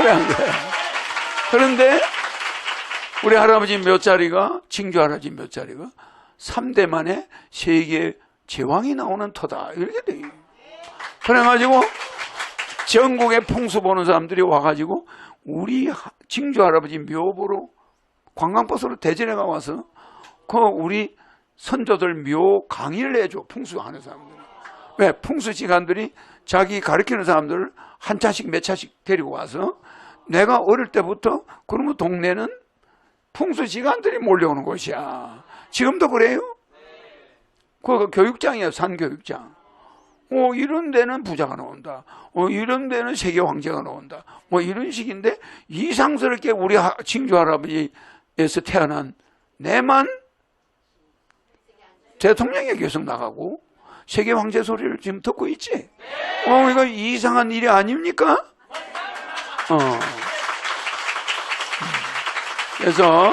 안 그래? 그런데 우리 할아버지 몇 자리가 징주 할아버지 몇 자리가 3대 만에 세계 제왕이 나오는 터다 이렇게 돼. 그래가지고 전국에 풍수 보는 사람들이 와가지고 우리 하- 징주 할아버지 묘보로 관광버스로 대전에 가 와서 그 우리 선조들 묘 강의를 해줘 풍수 하는 사람들. 왜 풍수 시간들이 자기 가르치는 사람들을 한 차씩 몇 차씩 데리고 와서 내가 어릴 때부터 그러면 동네는 풍수 시간들이 몰려오는 곳이야. 지금도 그래요? 그 교육장이야 산 교육장. 어 이런 데는 부자가 나온다. 어 이런 데는 세계 황제가 나온다. 뭐 이런 식인데 이상스럽게 우리 하- 징주 할아버지에서 태어난 내만 대통령에 계속 나가고 세계 황제 소리를 지금 듣고 있지. 어 이거 이상한 일이 아닙니까? 어. 그래서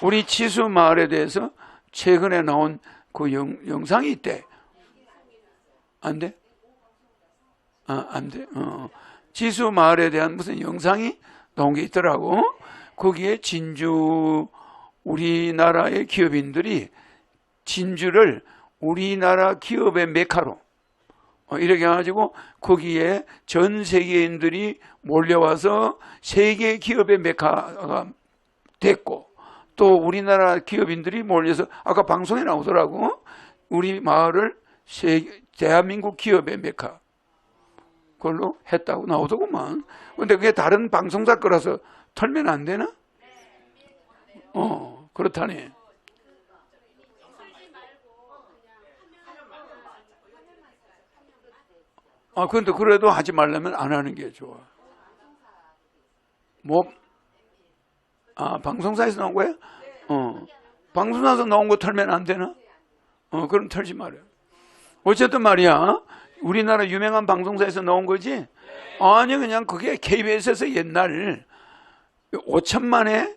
우리 지수 마을에 대해서 최근에 나온 그 영, 영상이 있대. 안 돼? 아, 안 돼. 어. 지수 마을에 대한 무슨 영상이 나온 게 있더라고. 거기에 진주 우리나라의 기업인들이 진주를 우리나라 기업의 메카로. 어, 이렇게 해가지고 거기에 전 세계인들이 몰려와서 세계 기업의 메카가 됐고 또 우리나라 기업인들이 몰려서 아까 방송에 나오더라고. 우리 마을을 세계, 대한민국 기업의 메카. 그걸로 했다고 나오더구만. 근데 그게 다른 방송사 거라서 털면 안 되나? 어 그렇다네 아, 근데 그래도 하지 말려면 안 하는 게 좋아. 뭐, 아, 방송사에서 나온 거야? 어. 방송사에서 나온 거 털면 안 되나? 어, 그럼 털지 말아요. 어쨌든 말이야. 우리나라 유명한 방송사에서 나온 거지? 아니, 그냥 그게 KBS에서 옛날 5천만의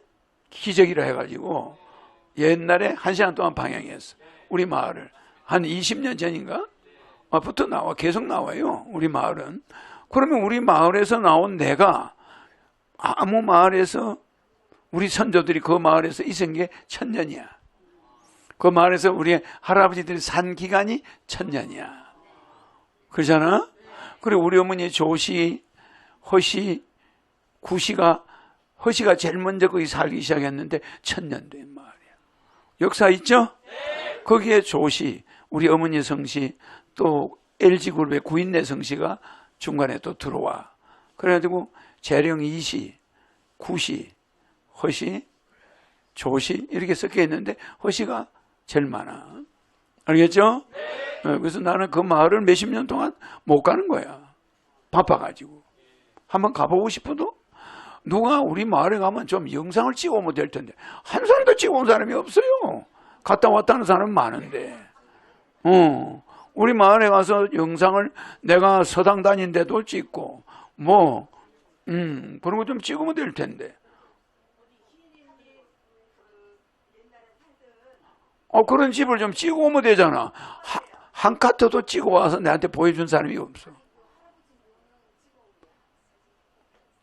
기적이라 해가지고 옛날에 한 시간 동안 방영했어. 우리 마을을. 한 20년 전인가? 아, 부터 나와 계속 나와요. 우리 마을은. 그러면 우리 마을에서 나온 내가 아무 마을에서 우리 선조들이 그 마을에서 있은 게 천년이야. 그 마을에서 우리 할아버지들이 산 기간이 천년이야. 그러잖아? 그리고 우리 어머니 조시, 허시, 구시가 허시가 제일 먼저 거기 살기 시작했는데 천년 된 마을이야. 역사 있죠? 거기에 조시, 우리 어머니 성씨, 또 LG그룹의 구인내 성 씨가 중간에 또 들어와. 그래가지고 재령 2시, 9시, 허시, 조시 이렇게 섞여 있는데 허시가 제일 많아. 알겠죠? 어, 그래서 나는 그 마을을 몇십 년 동안 못 가는 거야. 바빠가지고. 한번 가보고 싶어도 누가 우리 마을에 가면 좀 영상을 찍어오면 될 텐데 한 사람도 찍어온 사람이 없어요. 갔다 왔다는 사람은 많은데. 어, 우리 마을에 가서 영상을 내가 서당 다닌데도 찍고 뭐 음, 그런 거 좀 찍으면 될 텐데. 어, 그런 집을 좀 찍어 오면 되잖아. 하- 한 카트도 찍어 와서 내한테 보여준 사람이 없어.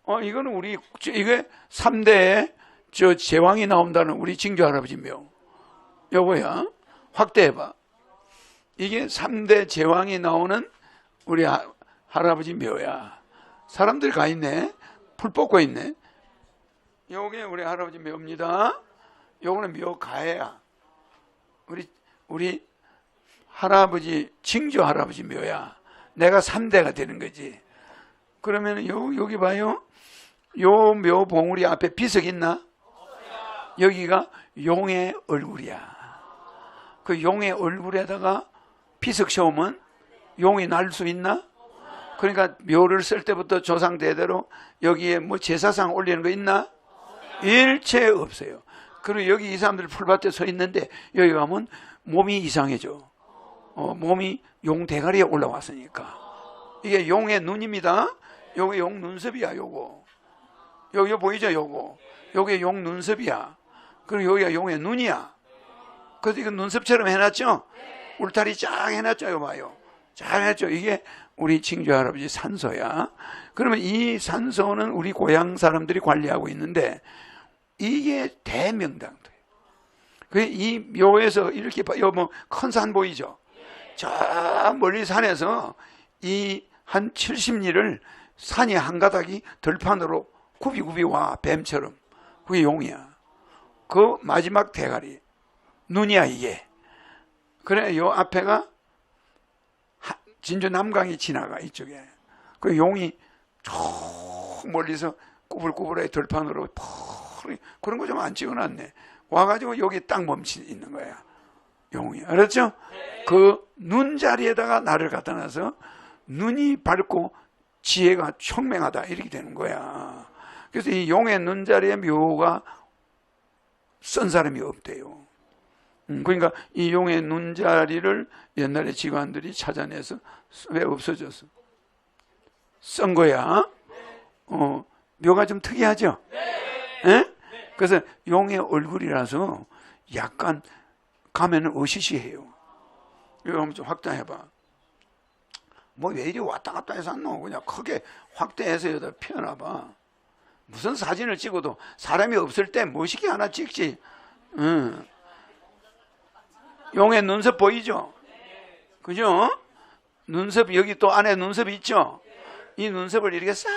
어, 이거는 우리, 저- 이게 3대 저 제왕이 나온다는 우리 징조 할아버지 묘. 요거야. 확대해봐. 이게 3대 제왕이 나오는 우리 하, 할아버지 묘야. 사람들이 가 있네. 풀 뽑고 있네. 요게 우리 할아버지 묘입니다. 요거는 묘 가해야. 우리, 우리 할아버지, 징조 할아버지 묘야. 내가 3대가 되는 거지. 그러면 요, 여기 봐요. 요 묘 봉우리 앞에 비석 있나? 여기가 용의 얼굴이야. 그 용의 얼굴에다가 비석 세우면 용이 날 수 있나? 그러니까 묘를 쓸 때부터 조상 대대로 여기에 뭐 제사상 올리는 거 있나? 일체 없어요. 그리고 여기 이 사람들 풀밭에 서 있는데 여기 가면 몸이 이상해져. 어, 몸이 용 대가리에 올라왔으니까. 이게 용의 눈입니다. 요게 용 눈썹이야, 요거. 여기 보이죠, 요거. 요게 용 눈썹이야. 그리고 여기가 용의 눈이야. 그래서 이거 눈썹처럼 해놨죠? 울타리 쫙 해놨죠, 이거 봐요. 잘 해놨죠? 이게 우리 칭조 할아버지 산소야. 그러면 이 산소는 우리 고향 사람들이 관리하고 있는데 이게 대명당도예요. 그이 묘에서 이렇게 봐, 뭐큰 산 보이죠? 저 멀리 산에서 이 한 70리를 산이 한 가닥이 들판으로 굽이굽이 와 뱀처럼 그게 용이야. 그 마지막 대가리 눈이야 이게. 그래 요 앞에가 하- 진주 남강이 지나가 이쪽에. 그 용이 저 멀리서 꾸불꾸불해 들판으로 펄 그런 거 좀 안 찍어놨네. 와가지고 여기 딱 멈춰 있는 거야. 용이 알았죠? 그 눈 자리에다가 나를 갖다 놔서 눈이 밝고 지혜가 총명하다 이렇게 되는 거야. 그래서 이 용의 눈 자리에 묘가 쓴 사람이 없대요. 음, 그러니까 이 용의 눈자리를 옛날에 직관들이 찾아내서 왜 없어졌어? 쓴 거야. 어, 묘가 좀 특이하죠? 예? 그래서 용의 얼굴이라서 약간 가면은 어시시해요. 이거 한번 좀 확대해봐. 뭐 왜 이리 왔다 갔다 해서 안 나오고 그냥 크게 확대해서 여기다 펴놔봐. 무슨 사진을 찍어도 사람이 없을 때 멋있게 하나 찍지. 응. 용의 눈썹 보이죠? 그죠? 눈썹 여기 또 안에 눈썹이 있죠? 이 눈썹을 이렇게 싹,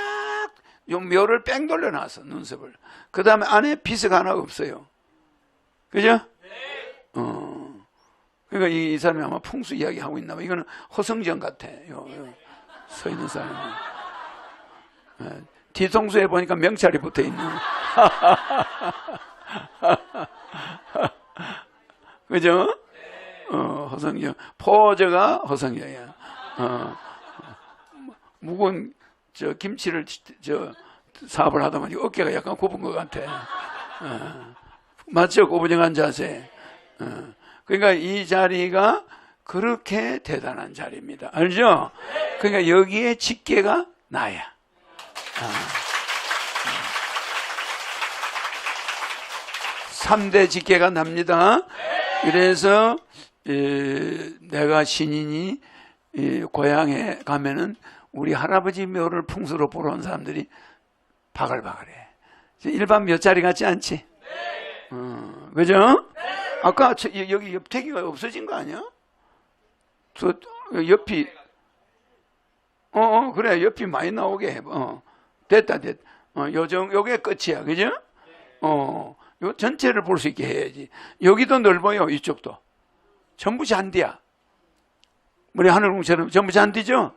요 묘를 뺑 돌려놨어, 눈썹을. 그 다음에 안에 비스가 하나 없어요. 그죠? 어. 그러니까 이, 이 사람이 아마 풍수 이야기 하고 있나 봐. 이거는 허성정 같아. 요, 요, 서 있는 사람이. 예, 뒤통수에 보니까 명찰이 붙어 있는. 그죠? 어, 허성정. 포저가 허성정이야. 어, 무거운 저 김치를 저 사업을 하다 보니 어깨가 약간 굽은 것 같아. 어, 맞죠? 고부정한 자세. 어, 그러니까 이 자리가 그렇게 대단한 자리입니다. 알죠? 그러니까 여기에 직계가 나야. 아. 3대 직계가 납니다. 그래서 에, 내가 신인이 이 고향에 가면은 우리 할아버지 묘를 풍수로 보러 온 사람들이 바글바글해. 일반 묘자리 같지 않지? 어, 그죠? 아까 저, 여기 옆태기가 없어진 거 아니야? 저 옆이 어, 어 그래 옆이 많이 나오게 해. 어 됐다 됐. 어 요정 요게 끝이야, 그죠? 어, 요 전체를 볼 수 있게 해야지. 여기도 넓어요, 이쪽도. 전부 잔디야. 우리 하늘궁처럼 전부 잔디죠?